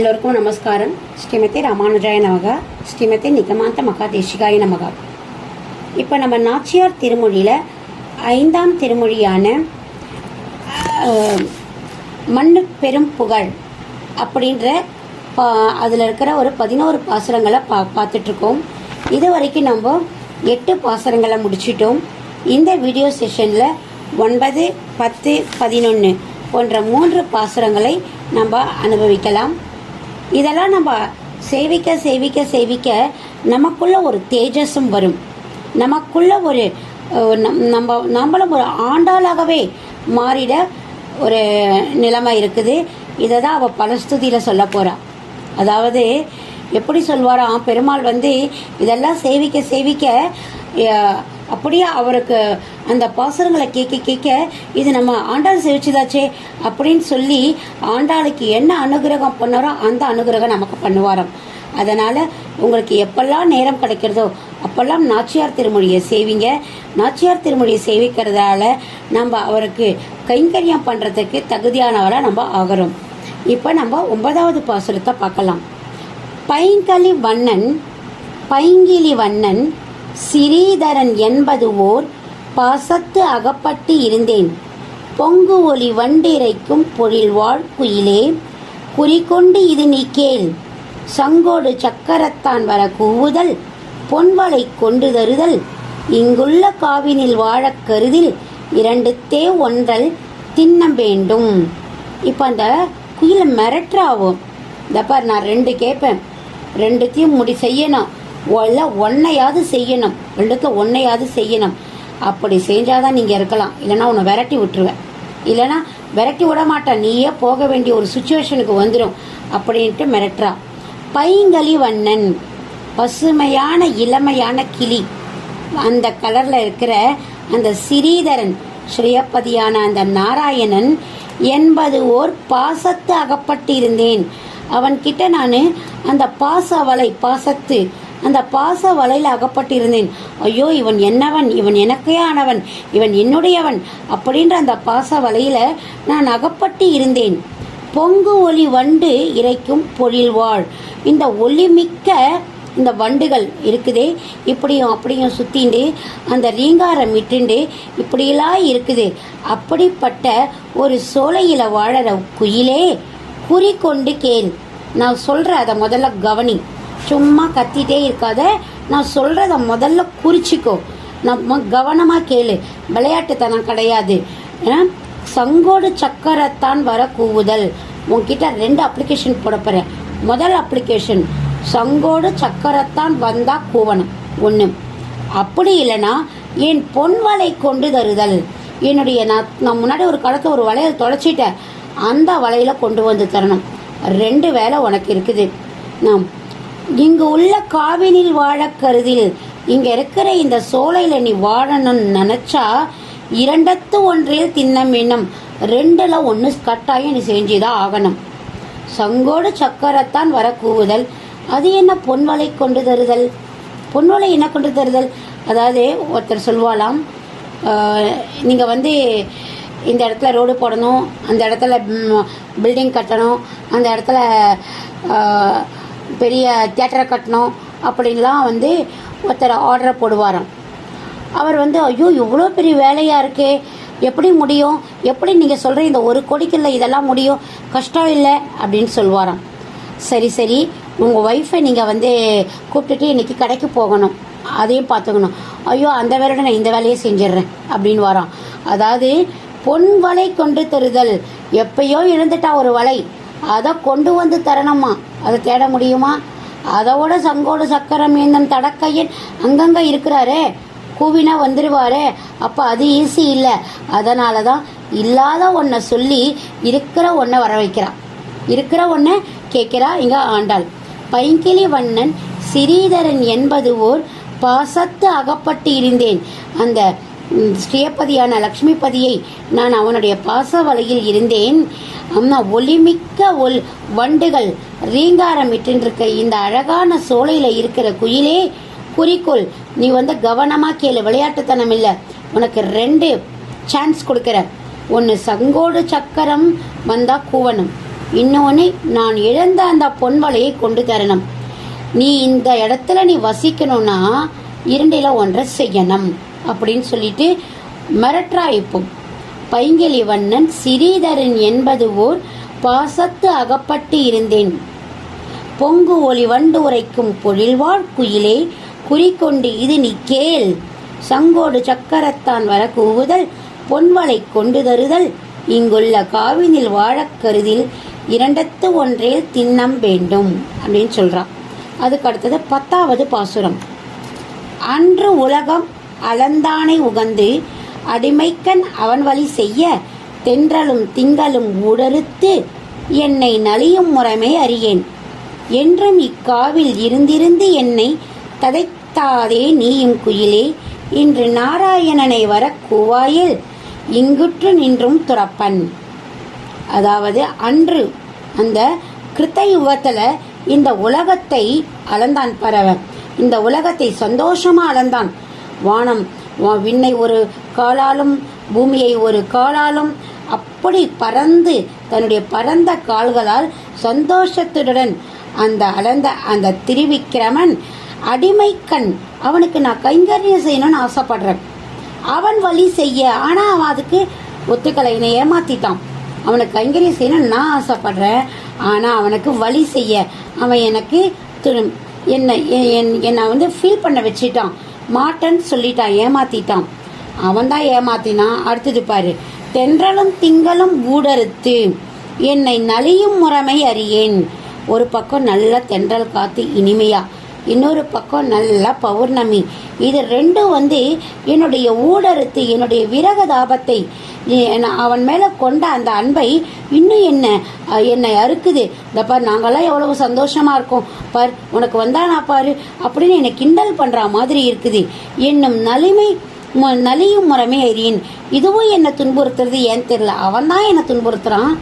எல்லோருக்கும் நமஸ்காரம் ஸ்ரீமதி ராமானுஜாய நமக ஸ்ரீமதி நிகமாந்த மகாதேசிகாய நமக இப்போ நம்ம நாச்சியார் திருமொழியில் ஐந்தாம் திருமொழியான மண்ணு பெரும் புகழ் அப்படின்ற பா அதில் இருக்கிற ஒரு பதினோரு பாசுரங்களை பா பார்த்துட்ருக்கோம் இது வரைக்கும் நம்ம எட்டு பாசுரங்களை முடிச்சிட்டோம் இந்த வீடியோ செஷனில் ஒன்பது பத்து பதினொன்று போன்ற மூன்று பாசுரங்களை நம்ம அனுபவிக்கலாம் இதெல்லாம் நம்ம சேவிக்க சேவிக்க சேவிக்க நமக்குள்ளே ஒரு தேஜஸும் வரும். நமக்குள்ளே ஒரு நம்- நம்ம நம்மளும் ஒரு ஆண்டாளாகவே மாறிட ஒரு நிலைமை இருக்குது. இதை தான் அவள் பலஸ்துதியில் சொல்ல போகிறாள் அதாவது எப்படி சொல்வாராம்? பெருமாள் வந்து இதெல்லாம் சேவிக்க சேவிக்க அப்படியே அவருக்கு அந்த பாசுரங்களை கேட்க கேட்க இது நம்ம ஆண்டாள் செவிச்சுதாச்சே அப்படின்னு சொல்லி ஆண்டாளுக்கு என்ன அனுகிரகம் பண்ணாரோ அந்த அனுகிரகம் நமக்கு பண்ணுவாராம். அதனால் உங்களுக்கு எப்பெல்லாம் நேரம் கிடைக்கிறதோ அப்பெல்லாம் நாச்சியார் திருமொழியை சேவிங்க. நாச்சியார் திருமொழியை சேவிக்கிறதால நம்ம அவருக்கு கைங்கரியம் பண்ணுறதுக்கு தகுதியானவராக நம்ம ஆகிறோம். இப்போ நம்ம ஒன்பதாவது பாசுரத்தை பார்க்கலாம். பைங்கலி வண்ணன் பைங்கிலி வண்ணன் சிறீதரன் என்பது ஓர் பாசத்து அகப்பட்டு இருந்தேன். பொங்கு ஒளி வண்டிரைக்கும் பொழில்வாழ் குயிலே குறிக்கொண்டு இது நீ கேள். சங்கோடு சக்கரத்தான் வர கூவுதல் பொன்வளை கொண்டு தருதல். இங்குள்ள காவினில் வாழக் கருதில் இரண்டுத்தே ஒன்றல் தின்னம் வேண்டும். இப்போ அந்த குயிலை மிரட்டுறாவும் இந்த பார் நான் ரெண்டு கேட்பேன் ரெண்டுத்தையும் முடி செய்யணும். எல்லாம் ஒன்னையாவது செய்யணும். ரெண்டுத்துல ஒன்னையாவது செய்யணும். அப்படி செஞ்சாதான் நீங்கள் இருக்கலாம். இல்லைன்னா உன்னை விரட்டி விட்டுருவேன். இல்லைன்னா விரட்டி விட மாட்டேன். நீயே போக வேண்டிய ஒரு சுச்சுவேஷனுக்கு வந்துடும் அப்படின்ட்டு மிரட்டுறா. பைங்கலி வண்ணன். பசுமையான இளமையான கிளி. அந்த கலரில் இருக்கிற அந்த சிறீதரன் ஸ்ரீயப்பதியான அந்த நாராயணன் என்பது ஓர் பாசத்து அகப்பட்டிருந்தேன். அவன்கிட்ட நான் அந்த பாச வலை பாசத்து அந்த பாச வலையில் அகப்பட்டு இருந்தேன் ஐயோ இவன் என்னவன்? இவன் எனக்கே ஆனவன் இவன் என்னுடையவன். அப்படின்ற அந்த பாச வலையில் நான் அகப்பட்டு இருந்தேன். பொங்கு ஒளி வண்டு இறைக்கும் பொழில்வாள் இந்த ஒளிமிக்க இந்த வண்டுகள் இருக்குதே இப்படியும் அப்படியும் சுற்றிண்டு அந்த ரீங்காரம் இட்டுண்டு இப்படியெல்லாம் இருக்குது. அப்படிப்பட்ட ஒரு சோலையில் வாழற குயிலே குறி கொண்டு கேள். நான் சொல்கிற அதை முதல்ல கவனி. சும்மா கத்திட்டே இருக்காத. நான் சொல்கிறத முதல்ல குறிச்சிக்கோ. நம்ம கவனமாக கேளு. விளையாட்டுத்தனம் கிடையாது. சங்கோடு சக்கரத்தான் வர கூவுதல் உன்கிட்ட ரெண்டு அப்ளிகேஷன் போட போகிறேன் முதல் அப்ளிகேஷன் சங்கோடு சக்கரத்தான் வந்தால் கூவணும். ஒன்று அப்படி இல்லைன்னா என் பொன் வலை கொண்டு தருதல். என்னுடைய நான் நான் முன்னாடி ஒரு காலத்தில் ஒரு வலையை தொலைச்சிட்டேன். அந்த வலையில் கொண்டு வந்து தரணும். ரெண்டு வேலை உனக்கு இருக்குது. நான் இங்கு உள்ள காவினில் வாழ கருதில் இங்க இருக்கிற இந்த சோலையில நீ வாழணும்னு நினைச்சா இரண்டத்து ஒன்றில் தின்னம் எண்ணம் ரெண்டுல ஒன்று கட்டாயம் நீ செஞ்சுதான் ஆகணும். சங்கோடு சக்கரத்தான் வர கூவுதல் அது என்ன பொன்வலை கொண்டு தருதல்? பொன்வலை என்ன கொண்டு தருதல்? அதாவது ஒருத்தர் சொல்வாலாம் நீங்கள் வந்து இந்த இடத்துல ரோடு போடணும் அந்த இடத்துல பில்டிங் கட்டணும் அந்த இடத்துல பெரிய தேட்டரை கட்டணும் அப்படின்லாம் வந்து ஒருத்தர் ஆர்டரை போடுவாராம். அவர் வந்து ஐயோ இவ்வளோ பெரிய வேலையாக இருக்கே. எப்படி முடியும்? எப்படி நீங்கள் சொல்கிற இந்த ஒரு கோடிக்குள்ள இதெல்லாம் முடியும்? கஷ்டம் இல்லை. அப்படின்னு சொல்லுவாராம் சரி சரி. உங்கள் ஒய்ஃபை நீங்கள் வந்து கூப்பிட்டுட்டு இன்றைக்கி கடைக்கு போகணும். அதையும் பார்த்துக்கணும். ஐயோ அந்த வேலையோட நான் இந்த வேலையை செஞ்சிடுறேன். அப்படின்னு வரான் அதாவது பொன் வலை கொண்டு தருதல். எப்பயோ இழந்துட்டா ஒரு வலை. அதை கொண்டு வந்து தரணுமா? அதை தேட முடியுமா? அதோட சங்கோடு சக்கரம் ஏந்தன் தடக்கையின் அங்கங்கே இருக்கிறாரே கூவினா வந்துடுவாரே அப்போ அது ஈஸி இல்லை. அதனால தான் இல்லாத ஒன்றை சொல்லி இருக்கிற ஒன்றை வர வைக்கிறா இருக்கிற ஒன்றை கேட்கிறா இங்கே ஆண்டாள். பைங்கிளி வண்ணன் சிறீதரன் என்பது ஓர் பாசத்து அகப்பட்டு இருந்தேன். அந்த ம், லக்ஷ்மிபதியை நான் அவனுடைய பாச வலையில் இருந்தேன். அம்மா ஒளிமிக்க ஒல் வண்டுகள் ரீங்காரமிட்டிருக்க இந்த அழகான சோலையில் இருக்கிற குயிலே குறிக்கோள் நீ வந்து கவனமாக கேளு விளையாட்டுத்தனம் இல்லை. உனக்கு ரெண்டு சான்ஸ் கொடுக்குற. ஒன்று சங்கோடு சக்கரம் வந்தால் கூவணும் இன்னொன்று நான் இழந்த அந்த பொன்வலையை கொண்டு தரணும். நீ இந்த இடத்துல நீ வசிக்கணும்னா இரண்டில் ஒன்றை செய்யணும். அப்படின்னு சொல்லிட்டு மிரட்டுறா பைங்கிலி வண்ணன் சிறீதரன் என்பது ஓர் பாசத்து அகப்பட்டு இருந்தேன். பொங்கு ஒளி வண்டு உரைக்கும் பொழில்வாழ் குயிலே குறிக்கொண்டு இது நீ கேள். சங்கோடு சக்கரத்தான் வர கூவுதல் பொன்வளை கொண்டு தருதல் இங்குள்ள காவினில் வாழக் கருதில் இரண்டத்து ஒன்றே திண்ணம் வேண்டும் அப்படின்னு சொல்றான் அதுக்கு அடுத்தது பத்தாவது பாசுரம். அன்று உலகம் அளந்தானை உகந்து அடிமைக்கண் அவன் வழி செய்ய தென்றலும் திங்களும் உடறுத்து என்னை நலியும் முறைமை அறியேன். என்றும் இக்காவில் இருந்திருந்து என்னை ததைத்தாதே நீயும் குயிலே. இன்று நாராயணனை வர கூவாயில் இங்குற்று நின்றும் துறப்பன். அதாவது அன்று அந்த கிருத்த யுகத்தில் இந்த உலகத்தை அளந்தான் பறவன் இந்த உலகத்தை சந்தோஷமாக அளந்தான். வானம். வா- விண்ணை ஒரு காலாலும் பூமியை ஒரு காலாலும் அப்படி பறந்து தன்னுடைய பரந்த கால்களால் சந்தோஷத்துடன் அந்த அளந்த அந்த திருவிக்கிரமன் அடிமைக்கண் அவனுக்கு நான் கைங்கரியம் செய்யணும்னு ஆசைப்படுறேன். அவன் வழி செய்ய ஆனால் அவன் அதுக்கு ஒத்துக்கலை. என்னை ஏமாத்திட்டான். அவனுக்கு கைங்கரியம் செய்யணும்னு நான் ஆசைப்படுறேன். ஆனால் அவனுக்கு வழி செய்ய அவன் எனக்கு திரு- என்னை என்- என்னை வந்து ஃபீல் பண்ண வச்சிட்டான். மாட்டன்னு சொல்லிட்டான் ஏமாத்திட்டான். அவன் தான் ஏமாத்தினான் அடுத்தது பாரு தென்றலும் திங்களும் ஊடறுத்து என்னை நலியும் முறைமை அறியேன். ஒரு பக்கம் நல்ல தென்றல் காத்து இனிமையா இன்னொரு பக்கம் நல்ல பௌர்ணமி. இது ரெண்டும் வந்து என்னுடைய ஊடறுத்து என்னுடைய விரக தாபத்தை நான் அவன் மேலே கொண்ட அந்த அன்பை இன்னும் என்ன என்னை அறுக்குது. இந்த பார் நாங்கெல்லாம் எவ்வளவு சந்தோஷமாக இருக்கோம். பார் உனக்கு வந்தானா பாரு அப்படின்னு என்னை கிண்டல் பண்ணுற மாதிரி இருக்குது. என்னும் நலிமை நலியும் முறைமை அறியின் இதுவும் என்னை துன்புறுத்துறது ஏன் தெரியல? அவன் தான் என்னை துன்புறுத்துறான்.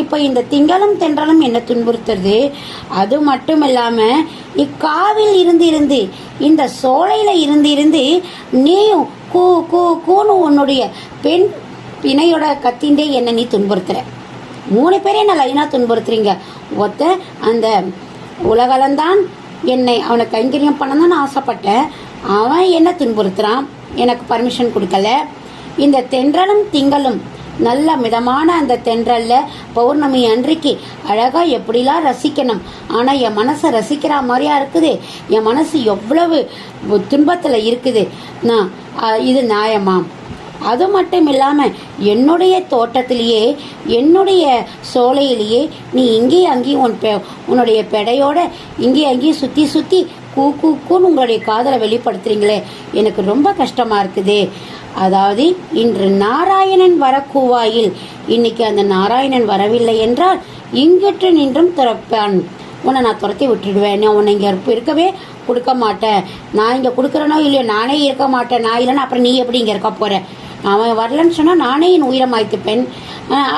இப்போ இந்த திங்களும் தென்றலும் என்ன துன்புறுத்துறது? அது மட்டும் இல்லாமல் இக்காவில் இருந்து இருந்து இந்த சோலையில் இருந்து இருந்து நீயும் கூ கூ கூன்னு உன்னுடைய பெண் பிணையோட கத்தின்றே என்னை நீ துன்புறுத்துற. மூணு பேரே என்ன லைனாக துன்புறுத்துறீங்க? ஒத்த அந்த உலகளந்தான் என்னை அவனை கைங்கரியம் பண்ணணும்னு ஆசைப்பட்டேன் அவன் என்ன துன்புறுத்துறான்? எனக்கு பர்மிஷன் கொடுக்கல. இந்த தென்றலும் திங்களும் நல்ல மிதமான அந்த தென்றல்ல பௌர்ணமி அன்றைக்கு அழகா எப்படிலாம் ரசிக்கணும். ஆனா என் மனசை ரசிக்கிற மாதிரியா இருக்குது? என் மனசு எவ்வளவு துன்பத்துல இருக்குது? நான் இது நியாயமாம். அது மட்டும் இல்லாமல் என்னுடைய தோட்டத்திலேயே என்னுடைய சோலையிலேயே நீ இங்கேயும் அங்கேயும் உன் பெ உன்னுடைய பெடையோட இங்கேயும் அங்கேயும் சுற்றி சுற்றி கூ கூன்னு உங்களுடைய காதலை வெளிப்படுத்துறீங்களே. எனக்கு ரொம்ப கஷ்டமாக இருக்குது. அதாவது இன்று நாராயணன் வரக்கூவாயில். இன்னைக்கு அந்த நாராயணன் வரவில்லை என்றால் இங்கிட்டு நின்றும் துறப்பான். உன்னை நான் துரத்தி விட்டுடுவேன். நான் உன்னை இங்கே இருக்கவே கொடுக்க மாட்டேன். நான் இங்கே கொடுக்குறனோ இல்லையோ நானே இருக்க மாட்டேன். நான் இல்லைன்னா அப்புறம் நீ எப்படி இங்கே இருக்க போகிறேன் அவன் வரலன்னு சொன்னால் நானே என் உயிரை மாய்த்துப்பேன்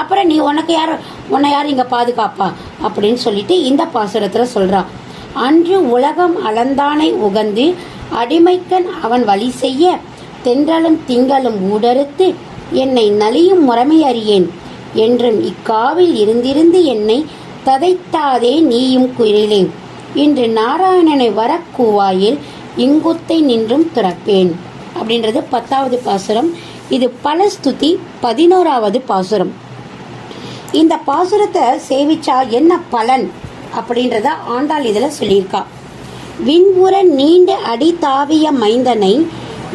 அப்புறம் நீ உனக்கு யார் உன்னை யார் இங்கே பாதுகாப்பா? அப்படின்னு சொல்லிட்டு இந்த பாசுரத்தில் சொல்கிறான் அன்று உலகம் அளந்தானை உகந்து அடிமைக்கன் அவன் வழி செய்ய தென்றலும் திங்களும் ஊடறுத்து என்னை நலியும் முறைமை அறியேன் என்றும் இக்காவில் இருந்திருந்து என்னை ததைத்தாதே நீயும் குயிலே. இன்று நாராயணனை வரக்கூவாயில் இங்குத்தை நின்றும் துறப்பேன். அப்படின்றது பத்தாவது பாசுரம். இது பலஸ்துதி பதினோராவது பாசுரம். இந்த பாசுரத்தை சேவிச்சா என்ன பலன்? அப்படின்றத ஆண்டாள் இதில் சொல்லியிருக்கா. விண்புற நீண்ட அடி தாவிய மைந்தனை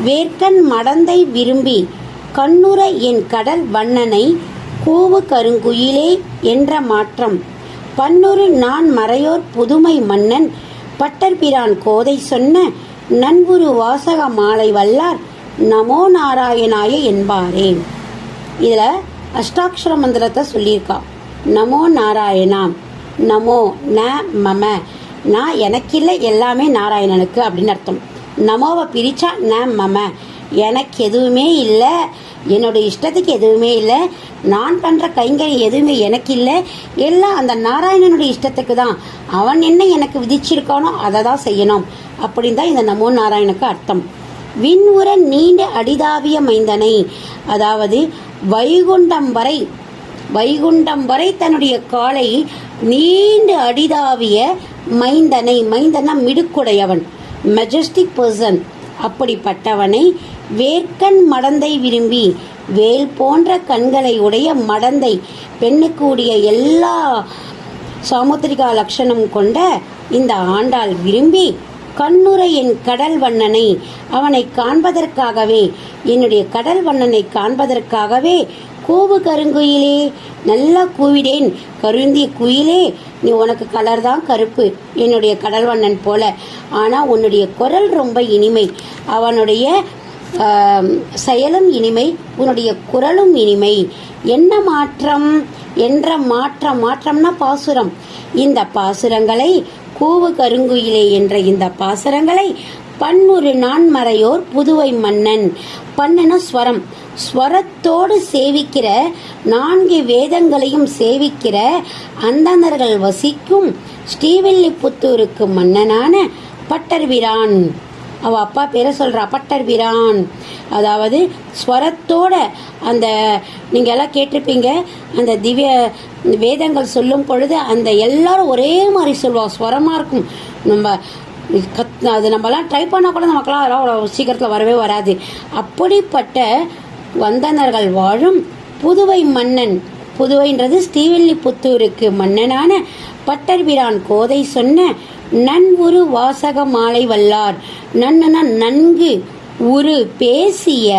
வேர்க்கன் மடந்தை விரும்பி கண்ணுற என் கடல் வண்ணனை கூவு கருங்குயிலே என்ற மாற்றம். பன்னுரு நான் மறையோர் புதுமை மன்னன் பட்டர்பிரான் கோதை சொன்ன நன்குரு வாசக மாலை வல்லார் நமோ நாராயணாய என்பாரே. இதில் அஷ்டாட்சர மந்திரத்தை சொல்லியிருக்கா. நமோ நாராயணா நமோ ந மம. நான் எனக்கில்லை எல்லாமே நாராயணனுக்கு அப்படின்னு அர்த்தம். நமோவை பிரிச்சா ந மம. எனக்கு எதுவுமே இல்லை என்னோட இஷ்டத்துக்கு எதுவுமே இல்லை நான் பண்ணுற கைங்கறி எதுவுமே எனக்கு இல்லை எல்லாம் அந்த நாராயணனுடைய இஷ்டத்துக்கு தான். அவன் என்ன எனக்கு விதிச்சிருக்கானோ அதை தான் செய்யணும். அப்படின்னு தான் இந்த நமோ நாராயணனுக்கு அர்த்தம். விண்ணுற நீண்ட அடிதாவிய மைந்தனை அதாவது வைகுண்டம் வரை வைகுண்டம் வரை தன்னுடைய காலை நீண்டு அடிதாவிய மைந்தனை மைந்தனா மிடுக்குடையவன் மெஜஸ்டிக் பர்சன் அப்படிப்பட்டவனை வேர்க்கண் மடந்தை விரும்பி வேல் போன்ற கண்களை உடைய மடந்தை பெண்ணுக்குடைய எல்லா சாமுத்திரிகா லட்சணம் கொண்ட இந்த ஆண்டாள் விரும்பி கண்ணுரையின் கடல் வண்ணனை அவனை காண்பதற்காகவே என்னுடைய கடல் வண்ணனை காண்பதற்காகவே கூவு கருங்குயிலே நல்லா கூவிடேன். கருந்திய குயிலே நீ உனக்கு கலர் தான் கருப்பு. என்னுடைய கடல் வண்ணன் போல. ஆனால் உன்னுடைய குரல் ரொம்ப இனிமை. அவனுடைய செயலும் இனிமை. உன்னுடைய குரலும் இனிமை. என்ன மாற்றம்? என்ற மாற்றம் மாற்றம்னா பாசுரம். இந்த பாசுரங்களை கூவு கருங்குயிலே என்ற இந்த பாசுரங்களை பன்முறு நான்மறையோர் புதுவை மன்னன். பன்னன ஸ்வரம். ஸ்வரத்தோடு சேவிக்கிற நான்கு வேதங்களையும் சேவிக்கிற அந்தனர்கள் வசிக்கும் ஸ்ரீவில்லிபுத்தூருக்கு மன்னனான பட்டர்விரான் அவ அப்பா பேரை சொல்கிறா பட்டர்பிரான். அதாவது ஸ்வரத்தோட அந்த நீங்க எல்லாம் கேட்டிருப்பீங்க அந்த திவ்ய வேதங்கள் சொல்லும் பொழுது அந்த எல்லாரும் ஒரே மாதிரி சொல்லுவாள் ஸ்வரமா இருக்கும். நம்ம கத் அது நம்மலாம் ட்ரை பண்ணால் கூட நமக்கெல்லாம் அதெல்லாம் அவ்வளோ சீக்கிரத்தில் வரவே வராது. அப்படிப்பட்ட வந்தனர்கள் வாழும் புதுவை மன்னன் புதுவைன்றது ஸ்ரீவில்லிபுத்தூருக்கு மன்னனான பட்டர்பிரான் கோதை சொன்ன நன்வுரு வாசக மாலை வல்லார். நன்னுனா நன்கு உரு பேசிய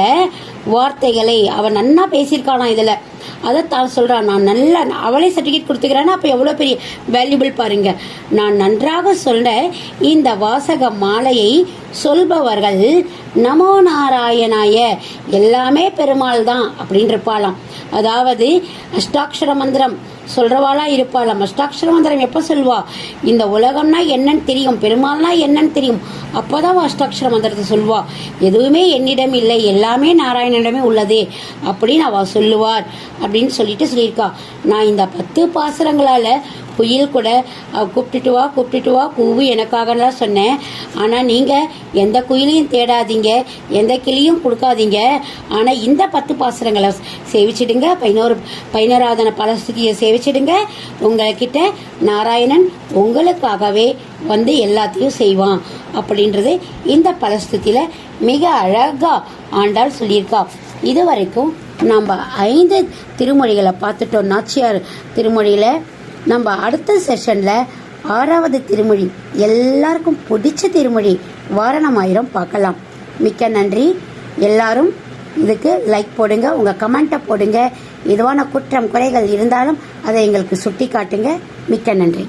வார்த்தைகளை அவன் நன்னா பேசியிருக்கானா இதில்? அதை தான் சொல்கிறான் நான் நல்லா அவளே சர்டிஃபிகேட் கொடுத்துக்கிறேன்னா அப்போ எவ்வளோ பெரிய வேல்யூபிள் பாருங்க. நான் நன்றாக சொல்ல இந்த வாசக மாலையை சொல்பவர்கள் நமோ நாராயணாய எல்லாமே பெருமாள் தான் அப்படின்னு இருப்பாளாம் அதாவது அஷ்டாட்சர மந்திரம் சொல்றவாளா இருப்பாளாம். அஷ்டாட்சர மந்திரம் எப்போ சொல்வா? இந்த உலகம்னா என்னன்னு தெரியும் பெருமாள்னா என்னன்னு தெரியும். அப்போதான் அஷ்டாட்சர மந்திரத்தை சொல்வா. எதுவுமே என்னிடம் இல்லை எல்லாமே நாராயணனிடமே உள்ளது அப்படின்னு அவ சொல்லுவார் அப்படின்னு சொல்லிட்டு சொல்லியிருக்கா. நான் இந்த பத்து பாசுரங்களால புயல் கூட அவ கூப்பிட்டுட்டு வா கூப்பிட்டுட்டு வா கூவு எனக்காகலாம் சொன்னேன். ஆனால் நீங்கள் எந்த குயிலையும் தேடாதீங்க. எந்த கிளியும் கொடுக்காதீங்க. ஆனால் இந்த பத்து பாசுரங்களை சேவிச்சிடுங்க. பதினோரு பதினோராதன பலஸ்துதியை சேவிச்சிடுங்க. உங்கள்கிட்ட நாராயணன் உங்களுக்காகவே வந்து எல்லாத்தையும் செய்வான் அப்படின்றது இந்த பலஸ்துதியில் மிக அழகா ஆண்டாள் சொல்லியிருக்கா. இது வரைக்கும் நம்ம ஐந்து திருமொழிகளை பார்த்துட்டோம். நாச்சியார் திருமொழியில் நம்ம அடுத்த செஷனில் ஆறாவது திருமொழி எல்லாருக்கும் பிடிச்ச திருமொழி வாரணமாயிரம் பார்க்கலாம். மிக்க நன்றி. எல்லாரும் இதுக்கு லைக் போடுங்க உங்கள் கமெண்ட்டை போடுங்க. எதுவான குற்றம் குறைகள் இருந்தாலும் அதை எங்களுக்கு சுட்டி காட்டுங்க மிக்க நன்றி.